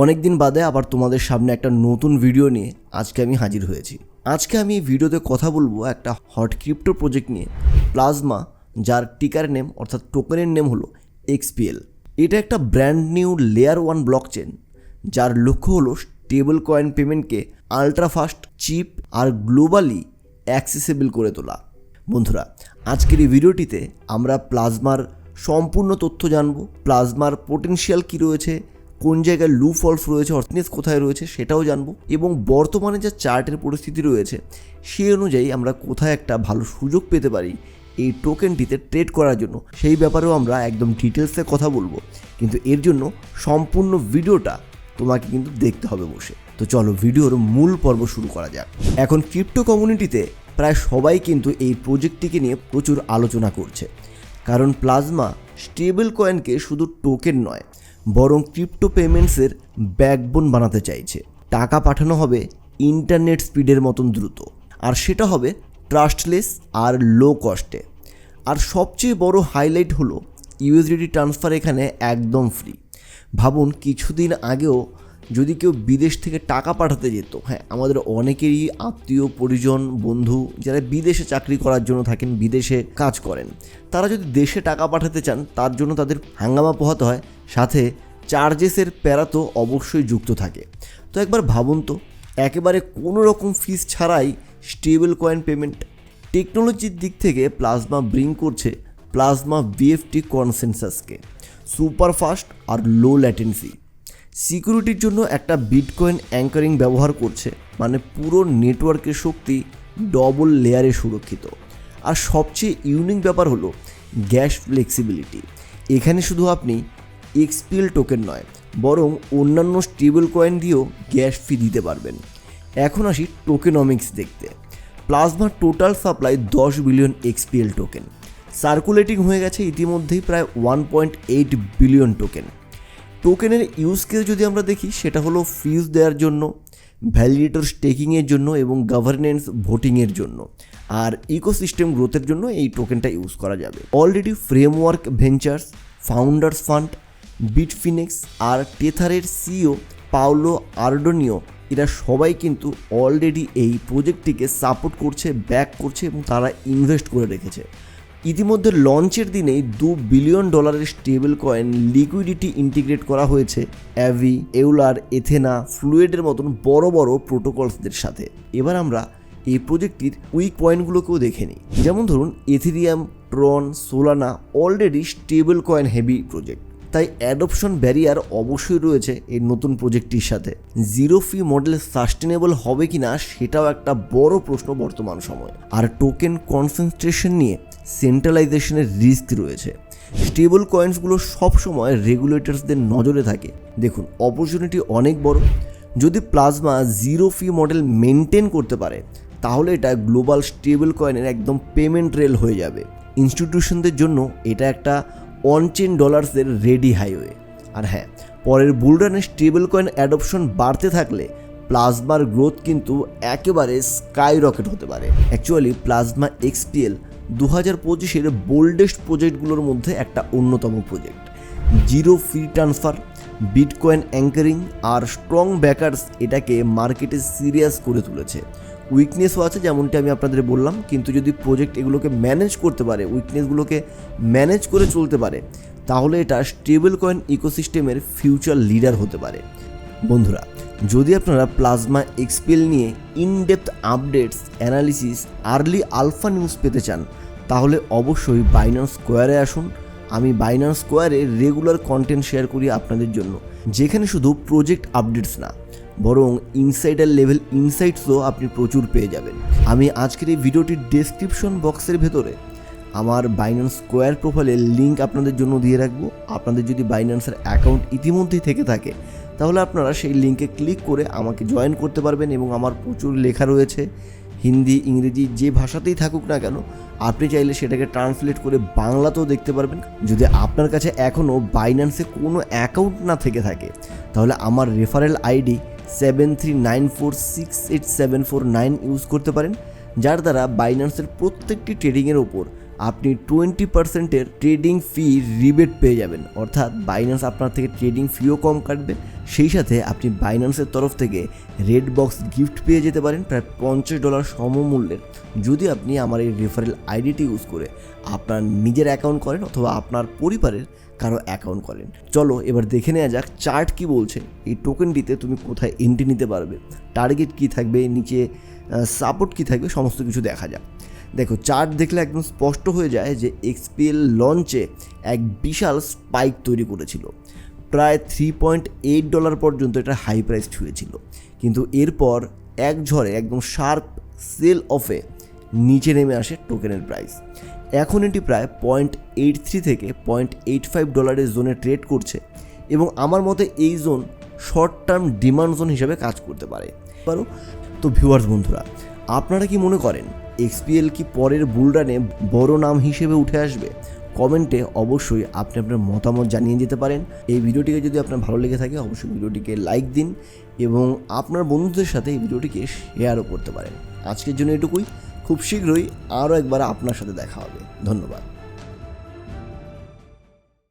অনেক দিন বাদে আবার তোমাদের সামনে একটা নতুন ভিডিও নিয়ে আজকে আমি হাজির হয়েছি। আজকে আমি এই ভিডিওতে কথা বলব একটা হট ক্রিপ্টো প্রজেক্ট নিয়ে প্লাজমা যার টিকার নেম অর্থাৎ টোকেনের নেম হলো এক্সপিএল এটা একটা brand new layer one block chain যার লক্ষ্য হলো স্টেবল কয়েন পেমেন্টকে আলট্রা ফাস্ট চিপ আর গ্লোবালি অ্যাক্সেসেবল করে তোলা। বন্ধুরা, আজকের এই ভিডিওটিতে আমরা প্লাজমার সম্পূর্ণ তথ্য জানব প্লাজমার পোটেনশিয়াল কী রয়েছে কোন জায়গায় লু ফলস রয়েছে, অর্থনীতি কোথায় রয়েছে সেটাও জানব। এবং বর্তমানে যা চার্টের পরিস্থিতি রয়েছে, সেই অনুযায়ী আমরা কোথায় একটা ভালো সুযোগ পেতে পারি এই টোকেনটিতে ট্রেড করার জন্য। সেই ব্যাপারেও আমরা একদম ডিটেলসে কথা বলব। কিন্তু এর জন্য সম্পূর্ণ ভিডিওটা তোমাকে কিন্তু দেখতে হবে বসে। তো চলো ভিডিওর মূল পর্ব শুরু করা যাক। এখন ক্রিপ্টো কমিউনিটিতে প্রায় সবাই কিন্তু এই প্রজেক্টটিকে নিয়ে প্রচুর আলোচনা করছে। কারণ প্লাজমা স্টেবল কয়েনকে শুধু টোকেন নয়, বরং ক্রিপ্টো পেমেন্টসের ব্যাকবোন বানাতে চাইছে। টাকা পাঠানো হবে ইন্টারনেট স্পিডের মতন দ্রুত, আর সেটা হবে ট্রাস্টলেস আর লো কস্টে। আর সবচেয়ে বড় হাইলাইট হলো ইউএসডিটি ট্রান্সফার এখানে একদম ফ্রি। ভাবুন, কিছুদিন আগেও যদি কেউ বিদেশ থেকে টাকা পাঠাতে যেত হ্যাঁ আমাদের অনেকেরই আত্মীয়, পরিজন, বন্ধু যারা বিদেশে চাকরি করার জন্য থাকেন, বিদেশে কাজ করেন, তারা যদি দেশে টাকা পাঠাতে চান, তার জন্য তাদের হাঙ্গামা পোহাতে হয়, সাথে চার্জেসের প্যারা তো অবশ্যই যুক্ত থাকে। তো একবার ভাবুন তো, একেবারে কোনো রকম ফিস ছাড়াই স্টেবল কয়েন পেমেন্ট টেকনোলজির দিক থেকে প্লাজমা ব্রিং করছে প্লাজমা বিএফটি কনসেনসাসকে সুপার ফাস্ট আর লো ল্যাটেন্সি সিকিউরিটির জন্য একটা বিটকয়েন অ্যাঙ্কারিং ব্যবহার করছে। মানে পুরো নেটওয়ার্কের শক্তি ডবল লেয়ারে সুরক্ষিত। আর সবচেয়ে ইউনিক ব্যাপার হলো গ্যাস ফ্লেক্সিবিলিটি এখানে শুধু আপনি এক্সপিএল টোকেন নয়, বরং অন্যান্য স্টেবল কয়েন দিয়েও গ্যাস ফি দিতে পারবেন। এখন আসি টোকেনমিক্স দেখতে। প্লাজমার টোটাল সাপ্লাই দশ বিলিয়ন এক্সপিএল টোকেন সার্কুলেটিং হয়ে গেছে ইতিমধ্যেই প্রায় one point eight billion token টোকেনের ইউজ কেস যদি আমরা দেখি, সেটা হলো ফিজ দেওয়ার জন্য ভ্যালিডেটর স্টেকিংয়ের জন্য এবং গভর্নেন্স ভোটিংয়ের জন্য। আর ইকোসিস্টেম গ্রোথের জন্য এই টোকেনটা ইউজ করা যাবে। Already framework ventures founders fund Bitfinex আর টেথারের সিও পাওলো আর্ডোনিও এরা সবাই কিন্তু অলরেডি এই প্রজেক্টটিকে সাপোর্ট করছে ব্যাক করছে এবং তারা ইনভেস্ট করে রেখেছে। ইতিমধ্যে লঞ্চের দিনেই দু বিলিয়ন ডলারের স্টেবল কয়েন লিকুইডিটি ইন্টিগ্রেট করা হয়েছে অ্যাভি, এউলার, এথেনা, ফ্লুয়েডের মতন বড় বড় প্রোটোকলসদের সাথে। এবার আমরা এই প্রজেক্টটির উইক পয়েন্টগুলোকেও দেখে নিই। যেমন ধরুন, Ethereum Tron Solana, already stablecoin heavy project. তাই অ্যাডপশন ব্যারিয়ার অবশ্যই রয়েছে এই নতুন প্রজেক্টটির সাথে। জিরো ফি মডেল সাস্টেনেবল হবে কি না সেটাও একটা বড় প্রশ্ন বর্তমান সময়ে। আর টোকেন কনসেন্ট্রেশন নিয়ে সেন্ট্রালাইজেশনের রিস্ক রয়েছে। স্টেবল কয়েন্সগুলো সবসময় রেগুলেটরসদের নজরে থাকে। দেখুন অপরচুনিটি অনেক বড়। যদি Plasma zero fee model maintain করতে পারে, তাহলে এটা গ্লোবাল স্টেবল কয়েনের একদম পেমেন্ট রেল হয়ে যাবে। ইনস্টিটিউশনদের জন্য এটা একটা অনচেন ডলার্সের রেডি হাইওয়ে। আর হ্যাঁ পরের বুলডানে স্টেবল কয়েন অ্যাডপশন বাড়তে থাকলে প্লাজমার গ্রোথ কিন্তু একেবারে স্কাই রকেট হতে পারে। অ্যাকচুয়ালি প্লাজমা এক্সপিএল দু হাজার পঁচিশের বোল্ডেস্ট প্রজেক্টগুলোর মধ্যে একটা অন্যতম project zero free transfer Bitcoin anchoring আর স্ট্রং ব্যাকার্স এটাকে মার্কেটে সিরিয়াস করে তুলেছে। উইকনেসও আছে, যেমনটি আমি আপনাদের বললাম, কিন্তু যদি প্রজেক্ট এগুলোকে ম্যানেজ করতে পারে উইকনেসগুলোকে ম্যানেজ করে চলতে পারে, তাহলে এটা স্টেবল কয়েন ইকোসিস্টেমের ফিউচার লিডার হতে পারে। বন্ধুরা, যদি আপনারা প্লাজমা এক্সপেল নিয়ে in depth updates analysis early alpha news পেতে চান, তাহলে অবশ্যই বাইনান্স স্কোয়ারে আসুন। আমি বাইনান্স স্কোয়ারে রেগুলার কন্টেন্ট শেয়ার করি আপনাদের জন্য, যেখানে শুধু প্রজেক্ট আপডেটস না। বরং ইনসাইডার লেভেল ইনসাইটসও আপনি প্রচুর পেয়ে যাবেন। আমি আজকের এই ভিডিওটির ডেসক্রিপশন বক্সের ভেতরে আমার বাইন্যান্স স্কোয়ার প্রোফাইলের লিঙ্ক আপনাদের জন্য দিয়ে রাখব। আপনাদের যদি বাইন্যান্সের অ্যাকাউন্ট ইতিমধ্যেই থেকে থাকে, তাহলে আপনারা সেই লিঙ্কে ক্লিক করে আমাকে জয়েন করতে পারবেন এবং আমার প্রচুর লেখা রয়েছে। হিন্দি, ইংরেজি যে ভাষাতেই থাকুক না কেন, আপনি চাইলে সেটাকে ট্রান্সলেট করে বাংলাতেও দেখতে পারবেন। যদি আপনার কাছে এখনও বাইন্যান্সে কোনো অ্যাকাউন্ট না থেকে থাকে, তাহলে আমার referral ID seven three nine four six eight seven four nine use করতে পারেন, যার দ্বারা বাইন্যান্সের প্রত্যেকটি ট্রেডিংয়ের ওপর আপনি টোয়েন্টি পার্সেন্টের ট্রেডিং ফি রিবেট পেয়ে যাবেন। অর্থাৎ বাইন্যান্স আপনার থেকে ট্রেডিং ফিও কম কাটবে, সেই সাথে আপনি বাইন্যান্সের তরফ থেকে রেড বক্স গিফট পেয়ে যেতে পারেন, প্রায় পঞ্চাশ ডলার সমমূল্যের। যদি আপনি আমার এই রেফারেল আইডিটি ইউজ করে আপনার নিজের অ্যাকাউন্ট করেন অথবা আপনার পরিবারের কারও অ্যাকাউন্ট করেন। চলো, এবার দেখে নেওয়া যাক চার্ট কি বলছে। এই টোকেনটিতে তুমি কোথায় এন্ট্রি নিতে পারবে? টার্গেট কি থাকবে? নিচে সাপোর্ট কি থাকবে? সমস্ত কিছু দেখা যাক। দেখো চার্ট দেখলে একদম স্পষ্ট হয়ে যায় যে এক্সপিএল লঞ্চে এক বিশাল স্পাইক তৈরি করেছিল। প্রায় থ্রি পয়েন্ট এইট ডলার পর্যন্ত এটা হাই প্রাইস ছুঁয়েছিল কিন্তু এরপর এক ঝড়ে, একদম শার্প সেল অফে নিচে নেমে আসে টোকেনের প্রাইস এখন এটি প্রায় পয়েন্ট এইট থ্রি থেকে পয়েন্ট এইট ফাইভ ডলারের জোনে ট্রেড করছে এবং আমার মতে এই zone short term demand zone হিসাবে কাজ করতে পারে। পারো তো ভিউয়ার্স বন্ধুরা, আপনারা কি মনে করেন এক্সপিএল কি পরের বুলরানে বড় নাম হিসেবে উঠে আসবে? কমেন্টে অবশ্যই আপনি আপনার মতামত জানিয়ে দিতে পারেন। এই ভিডিওটিকে যদি আপনার ভালো লেগে থাকে, অবশ্যই ভিডিওটিকে লাইক দিন এবং আপনার বন্ধুদের সাথে এই ভিডিওটিকে শেয়ারও করতে পারেন। আজকের জন্য এটুকুই। খুব শীঘ্রই আরও একবার আপনার সাথে দেখা হবে। ধন্যবাদ।